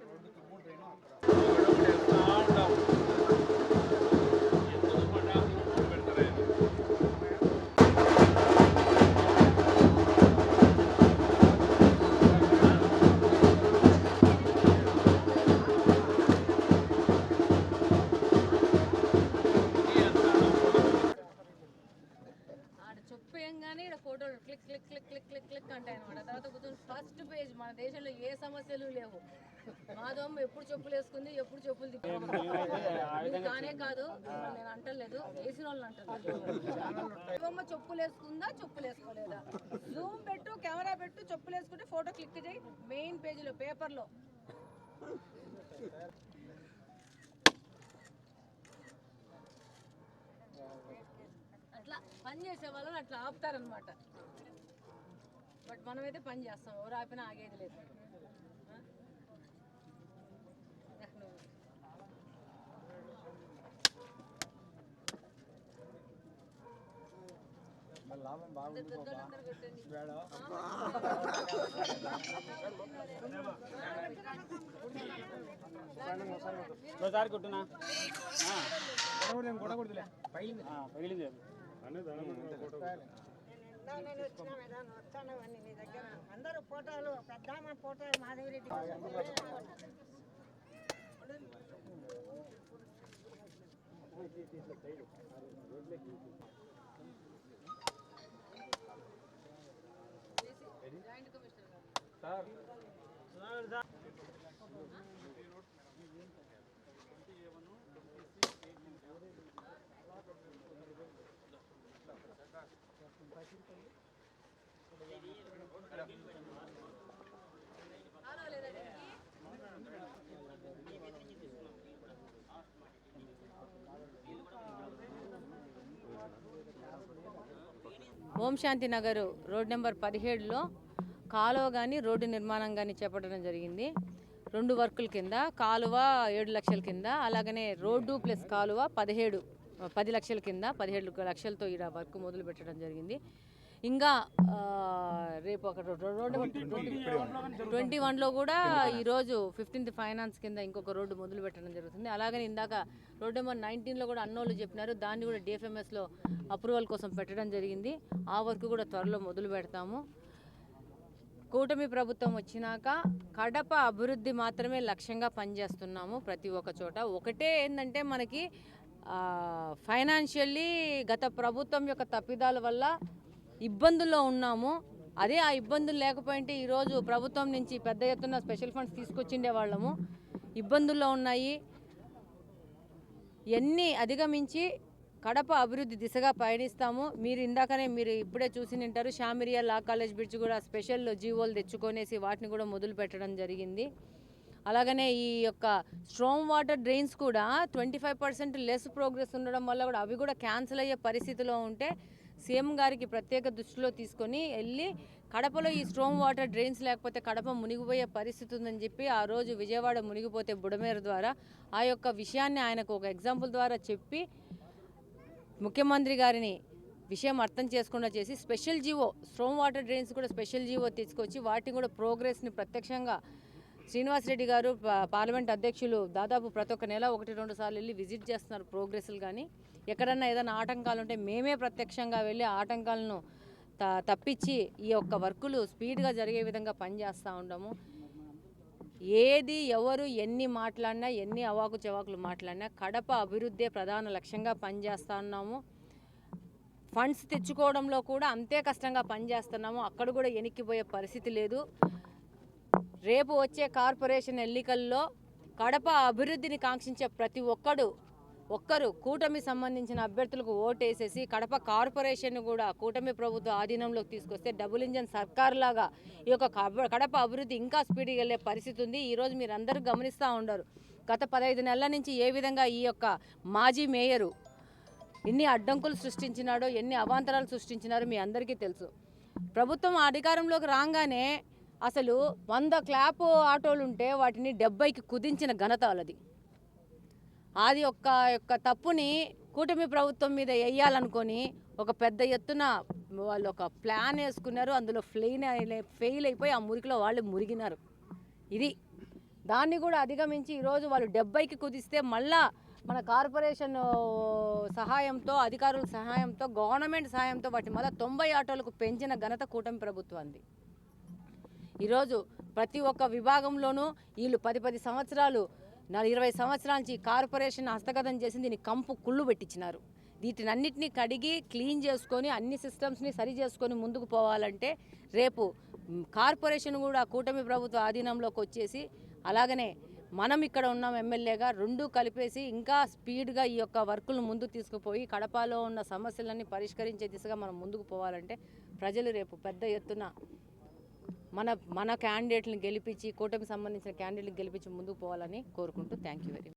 రోడ్డుకి మూడు ట్రైన్ అక్కడ click click click click click click అంటాయి అనమాట తర్వాత కూర్చొని ఫస్ట్ పేజ్ మన దేశంలో ఏ సమస్యలు లేవు. మాధవమ్మ ఎప్పుడు చెప్పులు వేసుకుంది ఎప్పుడు చెప్పులు తిప్పుకుంది కానే కాదు నేను అంటలేదు. వేసిన వాళ్ళని అంటలేదు. చెప్పులు వేసుకుందా చెప్పులు వేసుకోలేదా? జూమ్ పెట్టు కెమెరా పెట్టు చెప్పులు వేసుకుంటే ఫోటో క్లిక్ చేయి మెయిన్ పేజీలో పేపర్లో. అట్లా పని చేసే వాళ్ళని అట్లా ఆపుతారనమాట బట్ మనమైతే పని చేస్తాం ఎవరు ఆపినా ఆగేది లేదు ఆ? నువ్వు. లాభం బాగుంది అందరు పెద్దోళ్ళందరూ పెట్టండి. ఒకసారి కొట్టునా పగిలింది అది. నేను వచ్చిన విధానం వస్తాను అని నీ దగ్గర. అందరూ ఫోటోలు పెద్దామ ఫోటోలు మాధవిరెడ్డి జాయింట్ కమిషనర్ గారు. కాలువ లేదా దీనికి? ఓం శాంతి నగర్ రోడ్ నెంబర్ పదిహేడులో కాలువ కానీ రోడ్డు నిర్మాణం కానీ చేపట్టడం జరిగింది. రెండు వర్కుల కింద కాలువ ఏడు లక్షల కింద అలాగనే రోడ్డు ప్లస్ కాలువ పదిహేడు. పది లక్షల కింద పదిహేడు లక్షలతో ఈ వర్క్ మొదలు పెట్టడం జరిగింది. ఇంకా రేపు ఒక ట్వంటీ వన్లో కూడా ఈరోజు ఫిఫ్టీన్త్ ఫైనాన్స్ కింద ఇంకొక రోడ్డు మొదలు పెట్టడం జరుగుతుంది. అలాగని ఇందాక రోడ్ నెంబర్ నైన్టీన్లో కూడా అన్నోళ్ళు చెప్పినారు. దాన్ని కూడా డిఎఫ్ఎంఎస్లో అప్రూవల్ కోసం పెట్టడం జరిగింది. ఆ వర్క్ కూడా త్వరలో మొదలు పెడతాము. కూటమి ప్రభుత్వం వచ్చినాక కడప అభివృద్ధి మాత్రమే లక్ష్యంగా పనిచేస్తున్నాము ప్రతి ఒక్క చోట. ఒకటే ఏంటంటే మనకి ఫైనాన్షియల్లీ గత ప్రభుత్వం యొక్క తప్పిదాల వల్ల ఇబ్బందుల్లో ఉన్నాము. అదే ఆ ఇబ్బందులు లేకపోయింటే ఈరోజు ప్రభుత్వం నుంచి పెద్ద ఎత్తున స్పెషల్ ఫండ్స్ తీసుకొచ్చిండే వాళ్ళము. ఇబ్బందుల్లో ఉన్నాయి. ఎన్ని అధిగమించి కడప అభివృద్ధి దిశగా పయనిస్తాము. మీరు ఇందాకనే మీరు ఇప్పుడే చూసి నింటారు. షామిరియా లా కాలేజ్ బ్రిడ్జ్ కూడా స్పెషల్ జీవోలు తెచ్చుకొనేసి వాటిని కూడా మొదలు పెట్టడం జరిగింది. అలాగనే ఈ యొక్క స్ట్రోమ్ వాటర్ డ్రైన్స్ కూడా twenty five percent less progress ఉండడం వల్ల కూడా అవి కూడా క్యాన్సిల్ అయ్యే పరిస్థితిలో ఉంటే సీఎం గారికి ప్రత్యేక దృష్టిలో తీసుకొని వెళ్ళి కడపలో ఈ స్ట్రోమ్ వాటర్ డ్రైన్స్ లేకపోతే కడప మునిగిపోయే పరిస్థితి ఉందని చెప్పి ఆ రోజు విజయవాడ మునిగిపోతే బుడమేరు ద్వారా ఆ యొక్క విషయాన్ని ఆయనకు ఒక ఎగ్జాంపుల్ ద్వారా చెప్పి ముఖ్యమంత్రి గారిని విషయం అర్థం చేసుకుండా చేసి special GO storm water drains కూడా స్పెషల్ జీవో తీసుకొచ్చి వాటిని కూడా ప్రోగ్రెస్ని ప్రత్యక్షంగా శ్రీనివాసరెడ్డి గారు పార్లమెంట్ అధ్యక్షులు దాదాపు ప్రతి ఒక్క నెల ఒకటి రెండు సార్లు వెళ్ళి విజిట్ చేస్తున్నారు ప్రోగ్రెస్లు కానీ. ఎక్కడన్నా ఏదైనా ఆటంకాలు ఉంటే మేమే ప్రత్యక్షంగా వెళ్ళి ఆటంకాలను త తప్పించి ఈ యొక్క వర్కులు స్పీడ్గా జరిగే విధంగా పనిచేస్తూ ఉండము. ఏది ఎవరు ఎన్ని మాట్లాడినా ఎన్ని అవాకు చవాకులు మాట్లాడినా కడప అభివృద్ధే ప్రధాన లక్ష్యంగా పనిచేస్తా ఉన్నాము. ఫండ్స్ తెచ్చుకోవడంలో కూడా అంతే కష్టంగా పనిచేస్తున్నాము. అక్కడ కూడా ఎనిక్కిపోయే పరిస్థితి లేదు. రేపు వచ్చే కార్పొరేషన్ ఎన్నికల్లో కడప అభివృద్ధిని కాంక్షించే ప్రతి ఒక్కడు ఒక్కరు కూటమి సంబంధించిన అభ్యర్థులకు ఓటేసేసి కడప కార్పొరేషన్ కూడా కూటమి ప్రభుత్వ ఆధీనంలోకి తీసుకొస్తే డబుల్ ఇంజన్ సర్కార్ లాగా ఈ యొక్క కడప అభివృద్ధి ఇంకా స్పీడ్గా వెళ్ళే పరిస్థితి ఉంది. ఈరోజు మీరు అందరూ గమనిస్తూ ఉండరు. గత పదహైదు నెలల నుంచి ఏ విధంగా ఈ యొక్క మాజీ మేయరు ఎన్ని అడ్డంకులు సృష్టించినాడో ఎన్ని అవాంతరాలు సృష్టించినారో మీ అందరికీ తెలుసు. ప్రభుత్వం అధికారంలోకి రాగానే అసలు వంద క్లాప్ ఆటోలు ఉంటే వాటిని డెబ్బైకి కుదించిన ఘనత వాళ్ళది. అది ఒక్క యొక్క తప్పుని కూటమి ప్రభుత్వం మీద వేయాలనుకొని ఒక పెద్ద ఎత్తున వాళ్ళు ఒక ప్లాన్ వేసుకున్నారు. అందులో ఫ్లెయిన్ ఫెయిల్ అయిపోయి ఆ మురికిలో వాళ్ళు మురిగినారు. ఇది. దాన్ని కూడా అధిగమించి ఈరోజు వాళ్ళు డెబ్బైకి కుదిస్తే మళ్ళా మన కార్పొరేషన్ సహాయంతో అధికారుల సహాయంతో గవర్నమెంట్ సహాయంతో వాటి మళ్ళీ తొంభై ఆటోలకు పెంచిన ఘనత కూటమి ప్రభుత్వాన్ని ఈరోజు ప్రతి ఒక్క విభాగంలోనూ వీళ్ళు పది పది సంవత్సరాలు ఇరవై సంవత్సరాల నుంచి కార్పొరేషన్ హస్తగతం చేసి దీన్ని కంపు కుళ్ళు పెట్టించినారు. వీటినన్నిటిని కడిగి క్లీన్ చేసుకొని అన్ని సిస్టమ్స్ని సరి చేసుకొని ముందుకు పోవాలంటే రేపు కార్పొరేషన్ కూడా కూటమి ప్రభుత్వ ఆధీనంలోకి వచ్చేసి అలాగనే మనం ఇక్కడ ఉన్నాం ఎమ్మెల్యేగా రెండు కలిపేసి ఇంకా స్పీడ్గా ఈ యొక్క వర్కులను ముందు తీసుకుపోయి కడపలో ఉన్న సమస్యలన్నీ పరిష్కరించే దిశగా మనం ముందుకు పోవాలంటే ప్రజలు రేపు పెద్ద ఎత్తున మన మన క్యాండిడేట్ని గెలిపించి కూటమికి సంబంధించిన క్యాండిడేట్ని గెలిపించి ముందుకు పోవాలని కోరుకుంటూ థ్యాంక్ యూ వెరీ మచ్